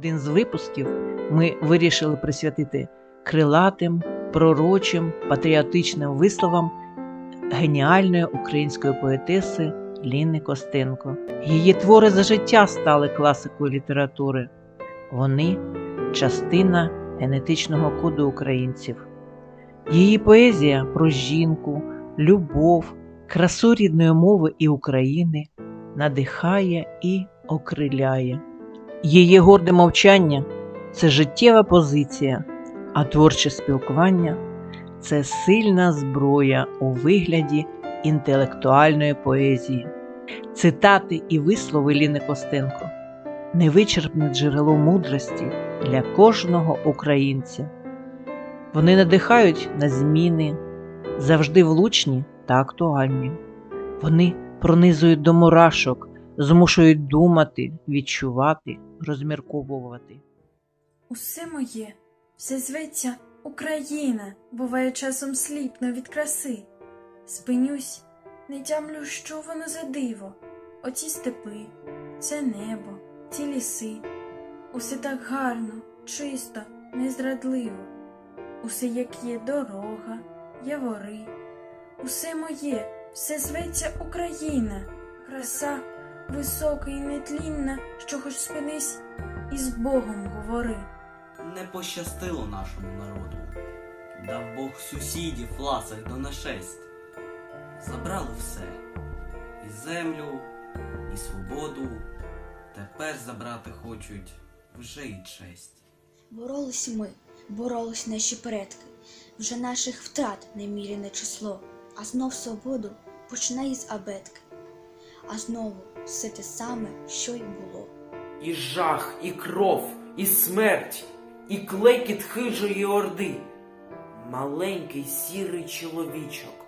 Один з випусків ми вирішили присвятити крилатим, пророчим, патріотичним висловам геніальної української поетеси Ліни Костенко. Її твори за життя стали класикою літератури. Вони частина генетичного коду українців. Її поезія про жінку, любов, красу рідної мови і України надихає і окриляє. Її горде мовчання це життєва позиція, а творче спілкування це сильна зброя у вигляді інтелектуальної поезії. Цитати і вислови Ліни Костенко невичерпне джерело мудрості для кожного українця. Вони надихають на зміни, завжди влучні та актуальні. Вони пронизують до мурашок, змушують думати, відчувати, розмірковувати. Усе моє, все зветься Україна, буває часом сліпно від краси. Спинюсь, не тямлю, що воно за диво. Оці степи, це небо, ці ліси. Усе так гарно, чисто, незрадливо. Усе як є дорога, явори. Усе моє, все зветься Україна, краса висока і нетлінна, що хоч спинись і з Богом говори. Не пощастило нашому народу. Дав Бог сусідів ласах до нашесть. Забрали все і землю, і свободу. Тепер забрати хочуть вже й честь. Боролись ми, боролись наші предки, вже наших втрат неміряне число, а знов свободу починає з абетки, а знову все те саме, що й було. І жах, і кров, і смерть, і клекіт хижої орди. Маленький сірий чоловічок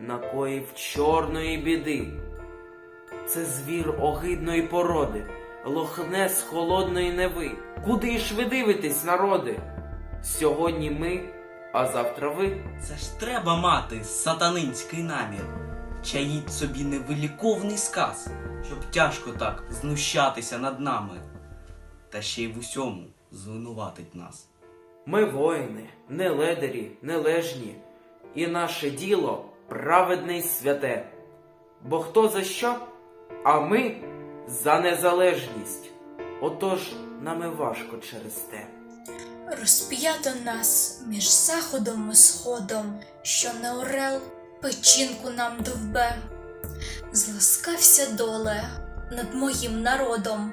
накоїв чорної біди. Це звір огидної породи, лохне з холодної неви. Куди ж ви дивитесь, народи? Сьогодні ми, а завтра ви. Це ж треба мати сатанинський намір. Чаїть собі невиліковний сказ, щоб тяжко так знущатися над нами, та ще й в усьому звинуватить нас. Ми воїни, не ледарі, не лежні, і наше діло праведне й святе. Бо хто за що, а ми за незалежність. Отож нам важко через те. Розп'ято нас між заходом і сходом, що не орел печінку нам довбе. Зласкався доле над моїм народом,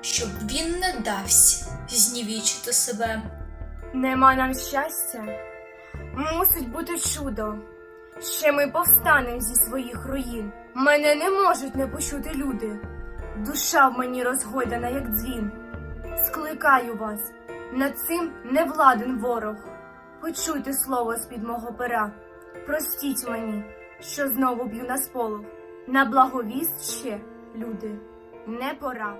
щоб він не давсь знівічити себе. Нема нам щастя, мусить бути чудо. Ще ми повстанем зі своїх руїн. Мене не можуть не почути люди. Душа в мені розгойдана, як дзвін. Скликаю вас, над цим не владен ворог. Почуйте слово з-під мого пера. Простіть мені, що знову б'ю на сполох. На благовіст ще, люди, не пора.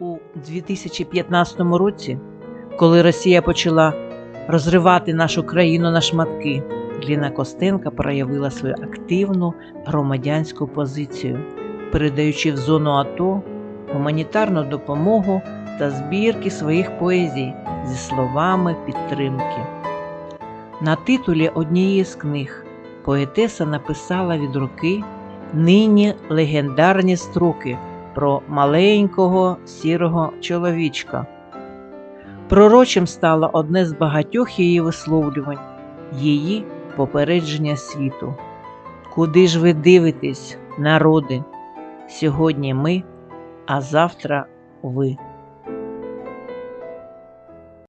У 2015 році, коли Росія почала розривати нашу країну на шматки, Ліна Костенка проявила свою активну громадянську позицію, передаючи в зону АТО гуманітарну допомогу та збірки своїх поезій зі словами підтримки. На титулі однієї з книг поетеса написала від руки нині легендарні строки про маленького сірого чоловічка. Пророчим стало одне з багатьох її висловлювань, її попередження світу. Куди ж ви дивитесь, народи? Сьогодні ми, а завтра ви.